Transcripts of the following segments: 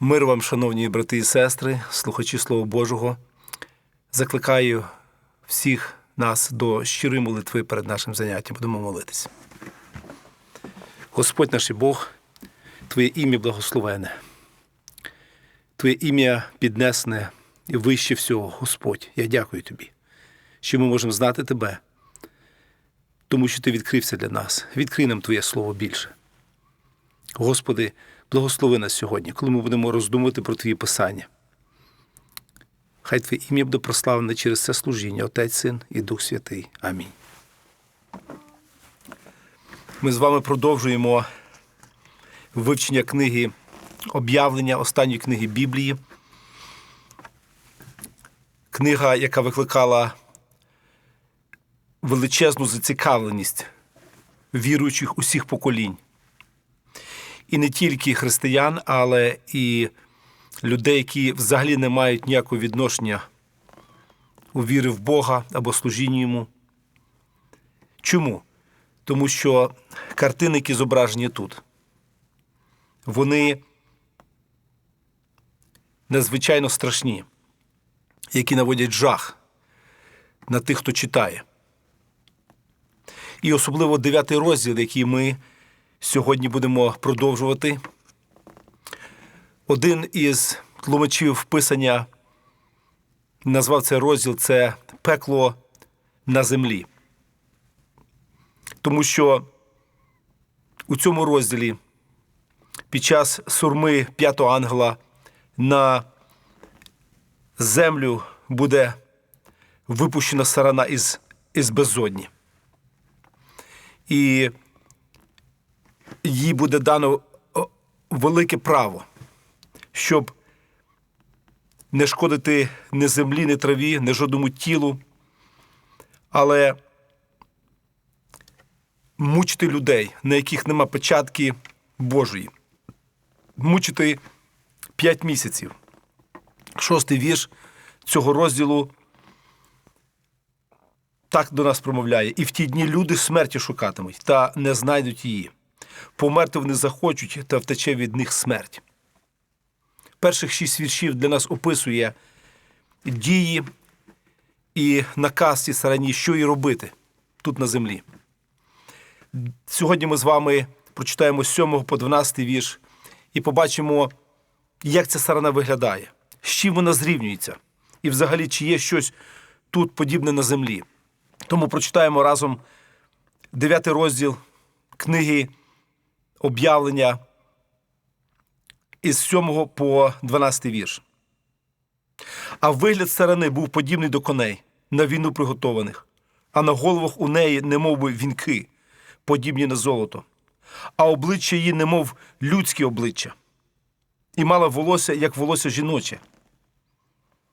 Мир вам, шановні брати і сестри, слухачі Слова Божого. Закликаю всіх нас до щирої молитви перед нашим заняттям. Будемо молитися. Господь наш Бог, Твоє ім'я благословене, Твоє ім'я піднесне і вище всього, Господь. Я дякую Тобі, що ми можемо знати Тебе, тому що Ти відкрився для нас. Відкрий нам Твоє Слово більше. Господи, благослови нас сьогодні, коли ми будемо роздумувати про Твої писання. Хай Твоє ім'я буде прославлене через це служіння, Отець, Син і Дух Святий. Амінь. Ми з вами продовжуємо вивчення книги об'явлення останньої книги Біблії. Книга, яка викликала величезну зацікавленість віруючих усіх поколінь. І не тільки християн, але і людей, які взагалі не мають ніякого відношення у віри в Бога або служінню йому. Чому? Тому що картини, які зображені тут, вони надзвичайно страшні, які наводять жах на тих, хто читає. І особливо дев'ятий розділ, який ми сьогодні будемо продовжувати. Один із тлумачів писання назвав цей розділ це пекло на землі. Тому що у цьому розділі під час сурми п'ятого ангела на землю буде випущена сарана із, із безодні. І їй буде дано велике право, щоб не шкодити ні землі, ні траві, ні жодному тілу, але мучити людей, на яких нема печатки Божої. Мучити п'ять місяців. Шостий вірш цього розділу так до нас промовляє. І в ті дні люди смерті шукатимуть та не знайдуть її. Померти вони захочуть та втече від них смерть. Перших шість віршів для нас описує дії і наказ цій сарані, що їй робити тут на землі. Сьогодні ми з вами прочитаємо з 7 по 12 вірш і побачимо, як ця сарана виглядає, з чим вона зрівнюється, і взагалі, чи є щось тут подібне на землі. Тому прочитаємо разом 9 розділ книги об'явлення із 7 по 12 вірш. А вигляд сарани був подібний до коней, на війну приготованих, а на головах у неї немов би вінки, подібні на золото, а обличчя її немов людське обличчя, і мала волосся, як волосся жіноче,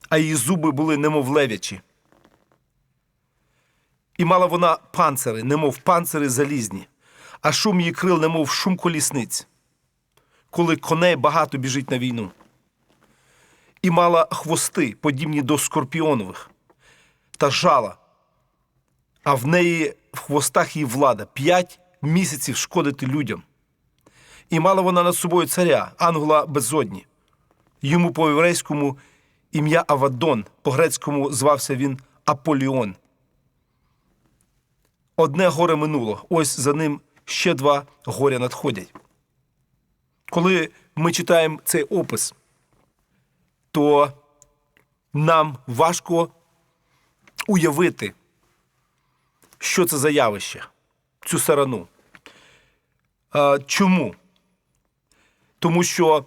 а її зуби були немов левячі. І мала вона панцири, немов панцири залізні, а шум її крил, немов шум колісниць, коли коней багато біжить на війну. І мала хвости, подібні до скорпіонових, та жала, а в неї в хвостах її влада п'ять місяців шкодити людям. І мала вона над собою царя, ангела безодні. Йому по єврейському ім'я Авадон, по грецькому звався він Аполіон. Одне горе минуло, ось за ним ще два горя надходять. Коли ми читаємо цей опис, то нам важко уявити, що це за явище, цю сарану. Чому? Тому що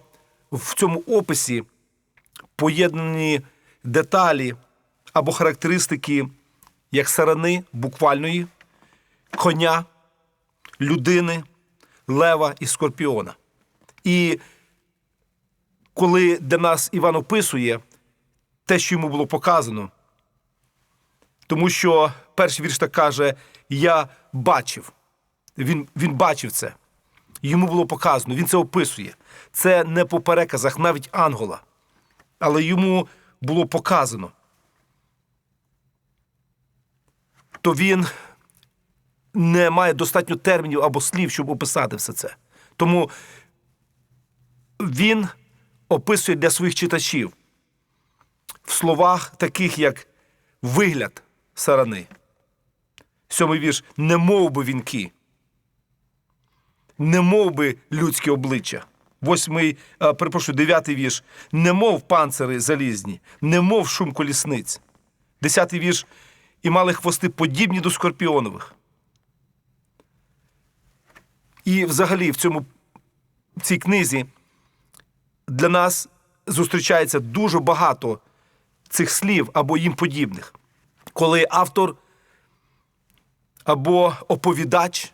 в цьому описі поєднані деталі або характеристики як сарани буквальної, коня, людини, лева і скорпіона. І коли для нас Іван описує те, що йому було показано, тому що перший вірш так каже: Я бачив. Він, він бачив це. Йому було показано, він це описує. Це не по переказах навіть Ангола. Але йому було показано. То він не має достатньо термінів або слів, щоб описати все це. Тому він описує для своїх читачів в словах таких, як вигляд сарани. Сьомий вірш не мов би вінки, не мов би людське обличчя. Восьмий, перепрошую, дев'ятий вірш. Не мов панцири залізні, не мов шум колісниць. Десятий вірш. І мали хвости подібні до скорпіонових. І взагалі в цьому в цій книзі для нас зустрічається дуже багато цих слів або їм подібних, коли автор або оповідач,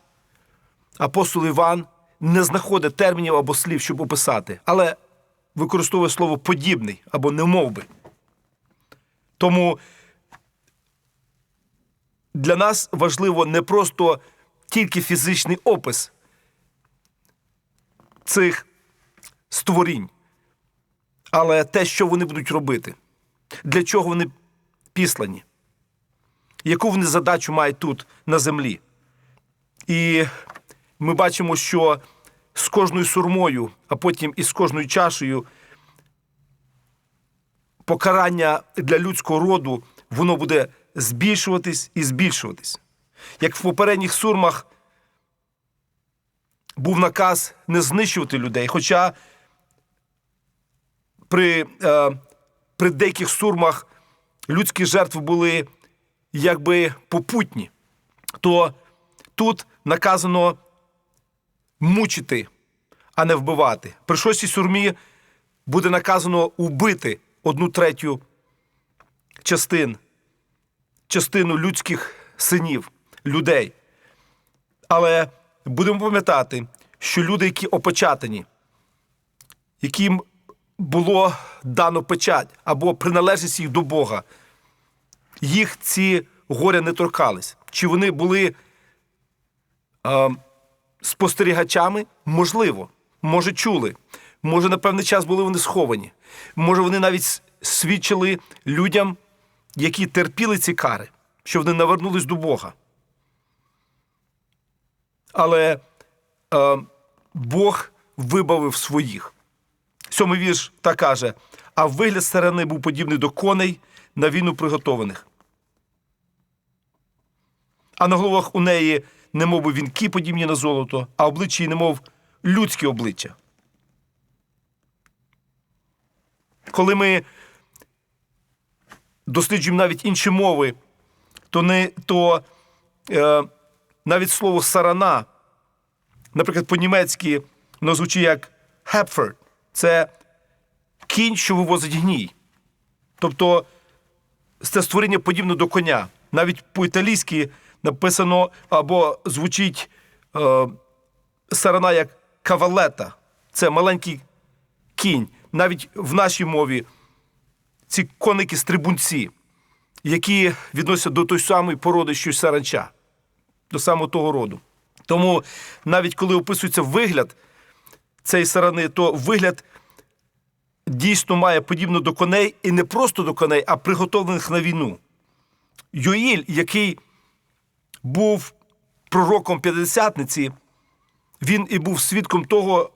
апостол Іван не знаходить термінів або слів, щоб описати, але використовує слово подібний або немовби. Тому для нас важливо не просто тільки фізичний опис цих створінь, але те, що вони будуть робити, для чого вони післані, яку вони задачу мають тут на землі. І ми бачимо, що з кожною сурмою, а потім і з кожною чашею покарання для людського роду воно буде збільшуватись і збільшуватись. Як в попередніх сурмах був наказ не знищувати людей, хоча при, е, при деяких сурмах людські жертви були якби попутні, то тут наказано мучити, а не вбивати. При шостій сурмі буде наказано убити одну третю частин, частину людських синів, людей. Але будемо пам'ятати, що люди, які опечатані, яким було дано печать або приналежність їх до Бога, їх ці горя не торкались. Чи вони були е, спостерігачами? Можливо. Може, чули. Може, на певний час були вони сховані. Може, вони навіть свідчили людям, які терпіли ці кари, що вони навернулись до Бога. Але е, Бог вибавив своїх. Сьомий вірш так каже: а вигляд старини був подібний до коней на війну приготованих. А на головах у неї немов вінки, подібні на золото, а обличчя немов людське обличчя. Коли ми досліджуємо навіть інші мови, то, не, то е, навіть слово сарана, наприклад, по-німецьки воно звучить як Hepford. Це кінь, що вивозить гній. Тобто це створіння подібне до коня. Навіть по-італійськи написано або звучить е, сарана як кавалета. Це маленький кінь. Навіть в нашій мові ці коники стрибунці, які відносяться до той самої породи, що й саранча, до самого того роду. Тому навіть коли описується вигляд цієї сарани, то вигляд дійсно має подібно до коней, і не просто до коней, а приготовлених на війну. Йоїль, який був пророком п'ятдесятниці, він і був свідком того,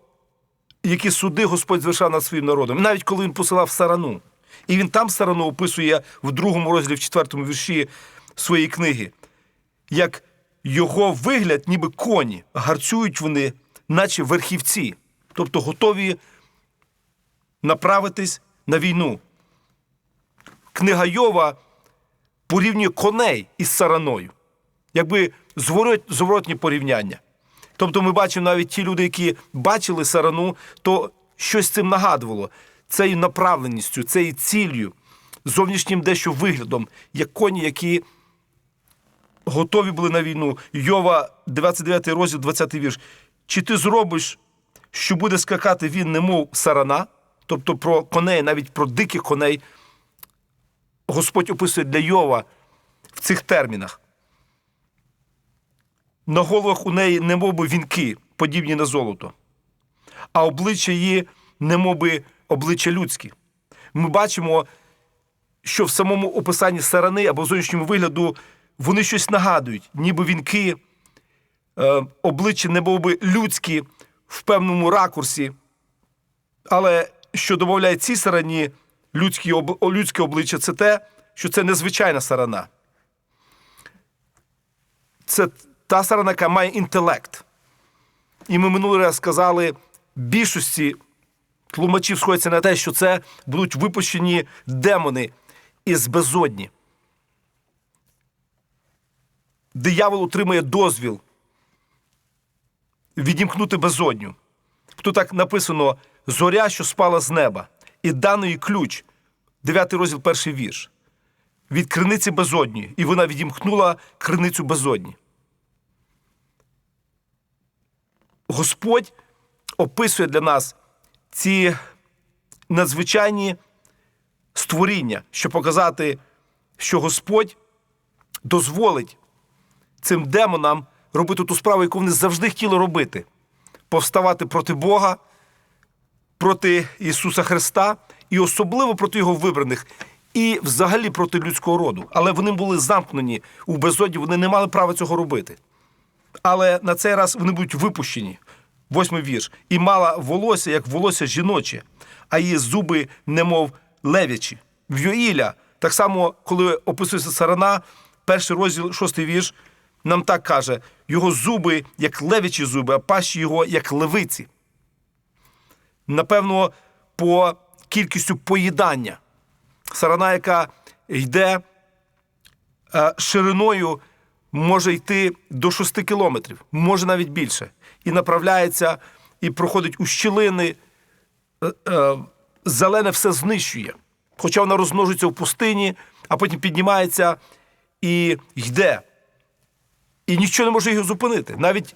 які суди Господь звершав над своїм народом. Навіть коли він посилав сарану. І він там сарану описує в другому розділі, в четвертому вірші своєї книги, як його вигляд, ніби коні, гарцюють вони, наче верхівці, тобто готові направитись на війну. Книга Йова порівнює коней із сараною, якби зворотні порівняння. Тобто ми бачимо навіть ті люди, які бачили сарану, то щось цим нагадувало цією направленістю, цією ціллю, зовнішнім дещо виглядом, як коні, які готові були на війну. Йова, 29 розділ, 20 вірш. Чи ти зробиш, що буде скакати він, немов сарана? Тобто про коней, навіть про диких коней, Господь описує для Йова в цих термінах. На головах у неї немовби вінки, подібні на золото, а обличчя її немовби обличчя людські. Ми бачимо, що в самому описанні сарани або зовнішньому вигляду вони щось нагадують, ніби вінки, е, обличчя немовби людські в певному ракурсі, але що додає цій сарані людське, об, людське обличчя, це те, що це незвичайна сарана. Це та сарана, яка має інтелект. І ми минулий раз сказали, більшості тлумачів сходяться на те, що це будуть випущені демони із безодні. Диявол отримує дозвіл відімкнути безодню. Тут так написано зоря, що спала з неба, і даний ключ, 9 розділ, перший вірш, від криниці безодні, і вона відімкнула криницю безодні. Господь описує для нас ці надзвичайні створіння, щоб показати, що Господь дозволить цим демонам робити ту справу, яку вони завжди хотіли робити повставати проти Бога, проти Ісуса Христа і особливо проти Його вибраних, і взагалі проти людського роду. Але вони були замкнені у безодні, вони не мали права цього робити. Але на цей раз вони будуть випущені. Восьмий вірш. І мала волосся, як волосся жіноче, а її зуби, немов левячі. В Йоїля, так само, коли описується сарана, перший розділ, шостий вірш, нам так каже: його зуби, як левячі зуби, а пащі його, як левиці. Напевно, по кількістю поїдання. Сарана, яка йде е, шириною, може йти до 6 кілометрів, може навіть більше. І направляється, і проходить у щілини, е, е, зелене все знищує. Хоча вона розмножується в пустині, а потім піднімається і йде. І нічого не може його зупинити. Навіть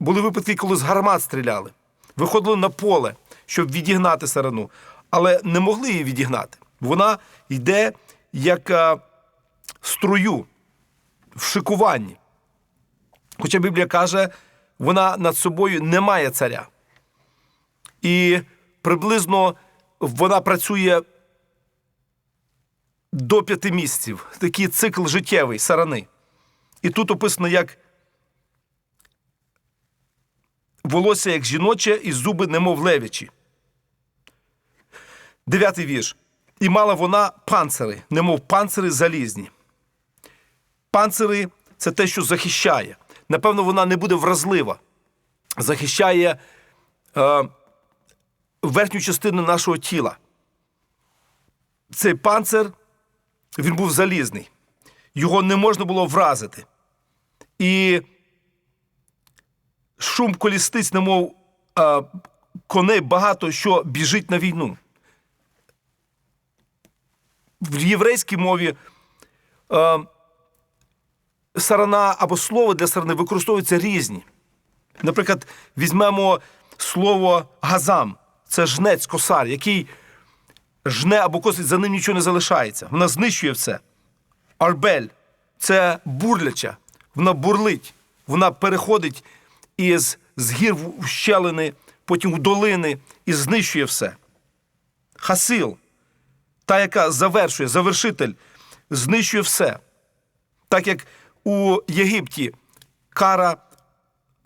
були випадки, коли з гармат стріляли, виходили на поле, щоб відігнати сарану, але не могли її відігнати. Вона йде як а, струю в шикуванні. Хоча Біблія каже, вона над собою не має царя. І приблизно вона працює до п'яти місяців. Такий цикл життєвий сарани. І тут описано як волосся як жіноче, і зуби немов левячі. Дев'ятий вірш. І мала вона панцири, немов панцири залізні. Панцири це те, що захищає. Напевно, вона не буде вразлива. Захищає е, верхню частину нашого тіла. Цей панцир, він був залізний. Його не можна було вразити. І шум колісниць, немов е, коней багато що біжить на війну. В єврейській мові е, сарана або слово для сарани використовуються різні. Наприклад, візьмемо слово газам це жнець, косар, який жне або косить, за ним нічого не залишається. Вона знищує все. Арбель це бурляча, вона бурлить, вона переходить із з гір в щелини, потім у долини і знищує все. Хасил, та, яка завершує, завершитель, знищує все. Так як у Єгипті кара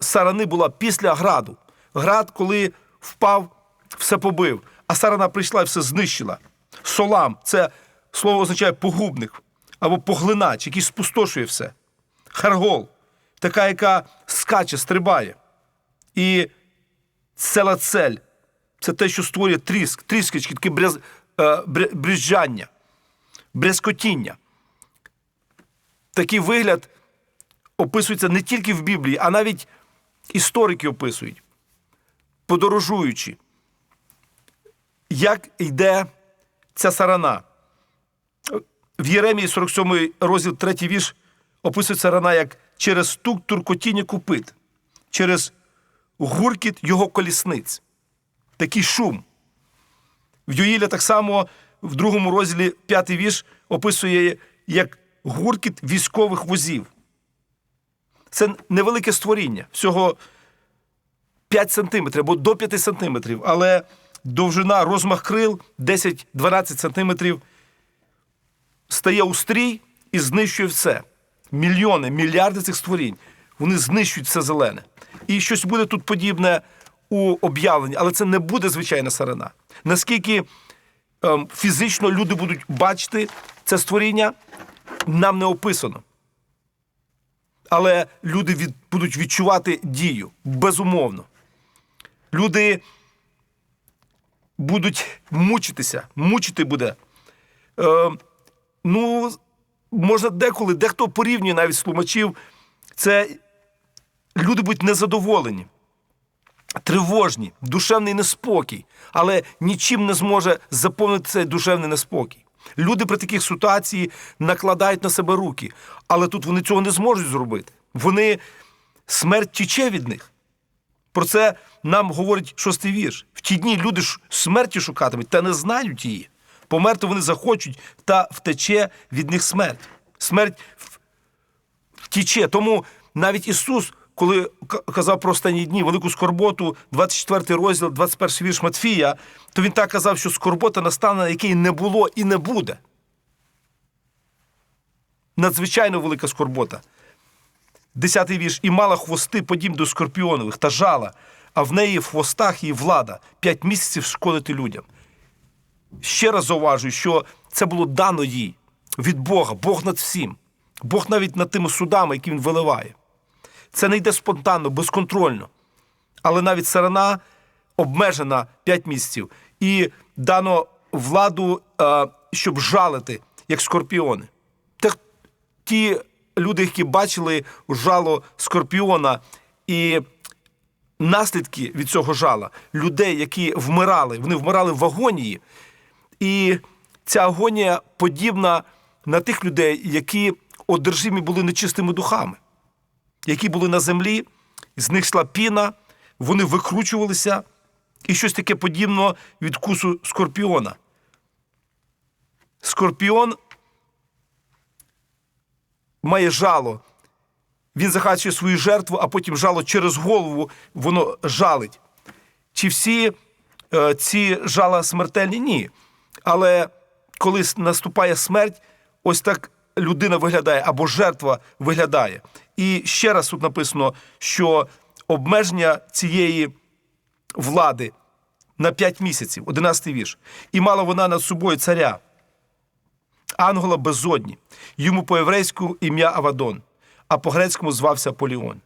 сарани була після граду. Град, коли впав, все побив, а сарана прийшла і все знищила. Солам це слово означає погубник або поглинач, який спустошує все. Харгол така, яка скаче, стрибає. І целацель це те, що створює тріск, тріскочки, таке бряз, е, брюзжання, брязкотіння. Такий вигляд описується не тільки в Біблії, а навіть історики описують, подорожуючи, як йде ця сарана. В Єремії 47 розділ 3 вірш описує сарана як через стук туркотіння купит, через гуркіт його колісниць. Такий шум. В Юїля так само в другому розділі п'ятий вірш описує як гуркіт військових возів. Це невелике створіння, всього 5 сантиметрів або до 5 сантиметрів, але довжина розмах крил 10-12 сантиметрів стає у стрій і знищує все. Мільйони, мільярди цих створінь. Вони знищують все зелене. І щось буде тут подібне у об'явленні, але це не буде звичайна сарана. Наскільки ем, фізично люди будуть бачити це створіння, нам не описано. Але люди від, будуть відчувати дію, безумовно. Люди будуть мучитися, мучити буде. Е, ну, можна деколи, дехто порівнює навіть з тлумачів, це люди будуть незадоволені, тривожні, душевний неспокій, але нічим не зможе заповнити цей душевний неспокій. Люди при таких ситуації накладають на себе руки, але тут вони цього не зможуть зробити. Вони смерть тіче від них. Про це нам говорить шостий вірш. В ті дні люди смерті шукатимуть та не знають її. Померти вони захочуть, та втече від них смерть. Смерть втіче. Тому навіть Ісус, коли казав про останні дні, велику скорботу, 24 розділ, 21 вірш Матфія, то він так казав, що скорбота настане, якої не було і не буде. Надзвичайно велика скорбота. Десятий вірш. І мала хвости подібні до скорпіонових та жала, а в неї в хвостах її влада п'ять місяців шкодити людям. Ще раз зауважую, що це було дано їй від Бога, Бог над всім, Бог навіть над тими судами, які він виливає. Це не йде спонтанно, безконтрольно. Але навіть сарана обмежена 5 місяців і дано владу, е, щоб жалити, як скорпіони. Ті люди, які бачили жало скорпіона і наслідки від цього жала, людей, які вмирали, вони вмирали в агонії. І ця агонія подібна на тих людей, які одержимі були нечистими духами, які були на землі, з них йшла піна, вони викручувалися, і щось таке подібно від кусу скорпіона. Скорпіон має жало. Він захачує свою жертву, а потім жало через голову воно жалить. Чи всі е, ці жала смертельні? Ні. Але коли наступає смерть, ось так людина виглядає або жертва виглядає. І ще раз тут написано, що обмеження цієї влади на 5 місяців, 11 вірш. І мала вона над собою царя, ангела безодні. Йому по єврейську ім'я Авадон, а по грецькому звався Поліон.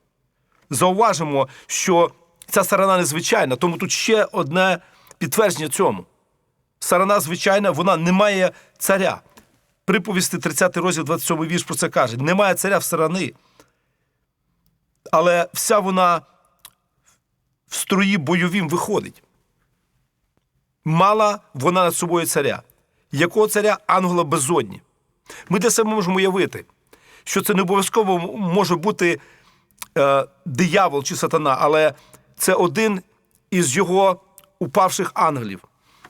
Зауважимо, що ця сарана незвичайна, тому тут ще одне підтвердження цьому. Сарана звичайна, вона не має царя. Приповісти 30 розділ 27 вірш про це каже: немає царя в сарани. Але вся вона в строї бойовім виходить. Мала вона над собою царя. Якого царя ангела безодні? Ми для себе можемо уявити, що це не обов'язково може бути е, диявол чи сатана, але це один із його упавших ангелів,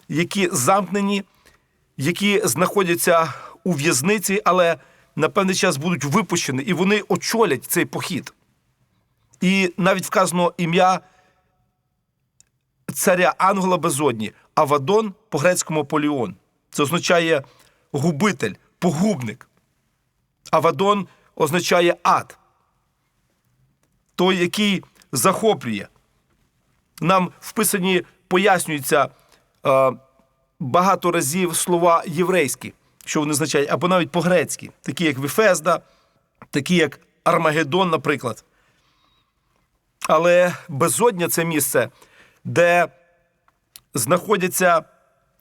які замкнені, які знаходяться у в'язниці, але на певний час будуть випущені, і вони очолять цей похід. І навіть вказано ім'я царя Ангела Безодні, Авадон по-грецькому Поліон. Це означає губитель, погубник. Авадон означає ад. Той, який захоплює. Нам в писанні пояснюється багато разів слова єврейські, що вони означають, або навіть по-грецьки, такі як Віфезда, такі як Армагеддон, наприклад. Але безодня це місце, де знаходяться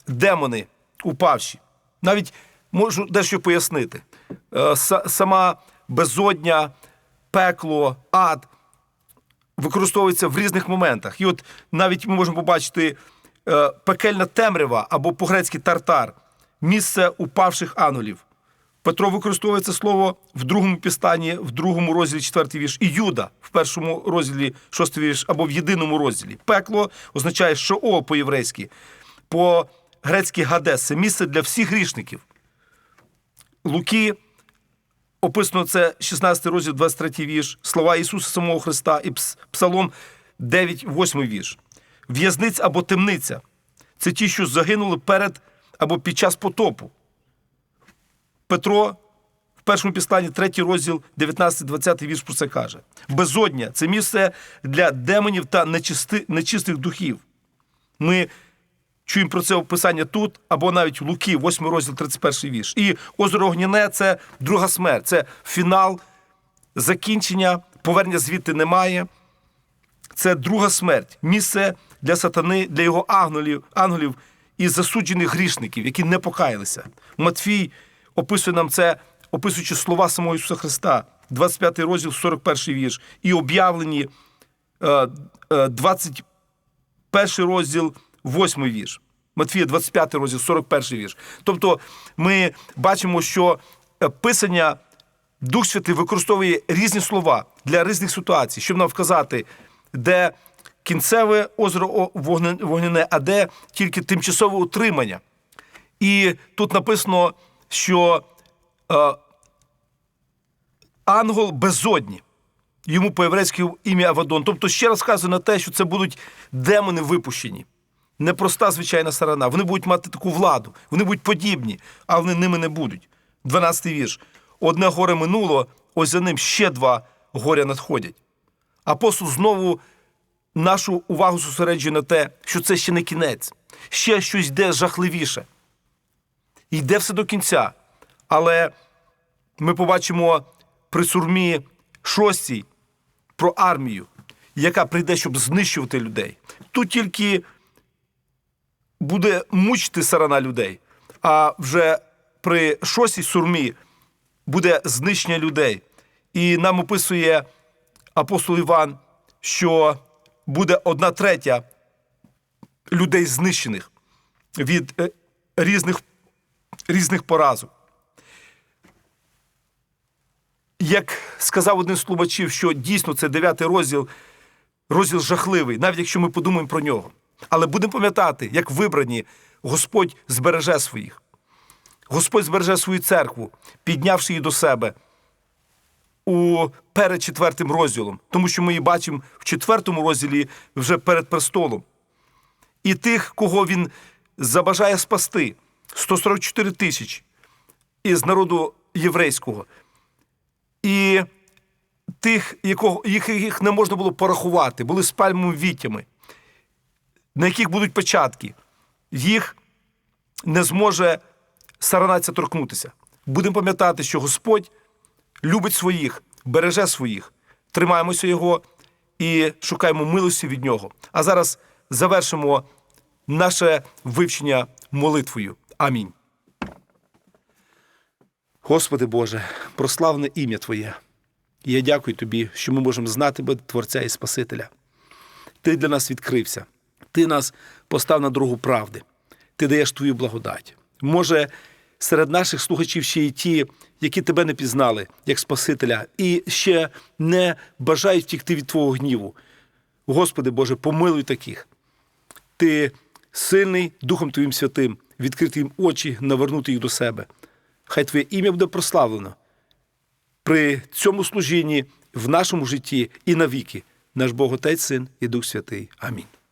демони упавші. Навіть можу дещо пояснити. Е, Сама безодня, пекло, ад використовується в різних моментах. І от навіть ми можемо побачити е, пекельна темрява або по-грецьки тартар, місце упавших ангелів. Петро використовує це слово в другому пістані, в другому розділі четвертий вірш, і Юда в першому розділі шостий вірш, або в єдиному розділі. Пекло означає шоол по-єврейськи, по-грецьки гадес це місце для всіх грішників. Луки описано це 16 розділ, 23 вірш, слова Ісуса самого Христа і Псалом 9, 8 вірш. В'язниць або темниця це ті, що загинули перед або під час потопу. Петро в першому післанні, третій розділ, 19-20 вірш про це каже. Безодня це місце для демонів та нечисти, нечистих духів. Ми чуємо про це описання тут, або навіть в Луки, 8 розділ, 31 вірш. І озеро Огняне це друга смерть, це фінал, закінчення, повернення звідти немає. Це друга смерть, місце для сатани, для його ангелів, ангелів і засуджених грішників, які не покаялися. Матфій описує нам це, описуючи слова самого Ісуса Христа, 25 розділ, 41 вірш, і об'явлені е, е, 21 розділ, 8 вірш. Матфія, 25 розділ, 41 вірш. Тобто ми бачимо, що е, писання Дух Святий використовує різні слова для різних ситуацій, щоб нам вказати, де кінцеве озеро вогняне, а де тільки тимчасове утримання. І тут написано, що е, ангел безодні. Йому по-єврейськи ім'я Авадон. Тобто ще раз вказує на те, що це будуть демони випущені. Непроста звичайна сторона. Вони будуть мати таку владу, вони будуть подібні, а вони ними не будуть. 12 вірш. Одне горе минуло, ось за ним ще два горя надходять. Апостол знову нашу увагу зосереджує на те, що це ще не кінець, ще щось йде жахливіше. Йде все до кінця. Але ми побачимо при сурмі шостій про армію, яка прийде, щоб знищувати людей. Тут тільки буде мучити сарана людей, а вже при шостій сурмі буде знищення людей. І нам описує апостол Іван, що буде одна третя людей знищених від е, різних, різних поразок. Як сказав один з тлумачів, що дійсно це дев'ятий розділ, розділ жахливий, навіть якщо ми подумаємо про нього. Але будемо пам'ятати, як вибрані Господь збереже своїх. Господь збереже свою церкву, піднявши її до себе у перед четвертим розділом, тому що ми її бачимо в четвертому розділі вже перед престолом. І тих, кого він забажає спасти, 144 тисячі із народу єврейського. І тих, якого, їх, їх не можна було порахувати, були з віттями, на яких будуть печатки, їх не зможе сарана ця торкнутися. Будемо пам'ятати, що Господь любить своїх, береже своїх, тримаємося Його і шукаємо милості від Нього. А зараз завершимо наше вивчення молитвою. Амінь. Господи Боже, прославне ім'я Твоє. Я дякую Тобі, що ми можемо знати Тебе, Творця і Спасителя. Ти для нас відкрився, Ти нас постав на дорогу правди, Ти даєш Твою благодать. Може, серед наших слухачів ще й ті, які тебе не пізнали як Спасителя, і ще не бажають втікти від Твого гніву. Господи Боже, помилуй таких. Ти сильний Духом Твоїм Святим, відкрити їм очі, навернути їх до себе. Хай Твоє ім'я буде прославлено при цьому служінні в нашому житті і навіки. Наш Бог Отець, Син і Дух Святий. Амінь.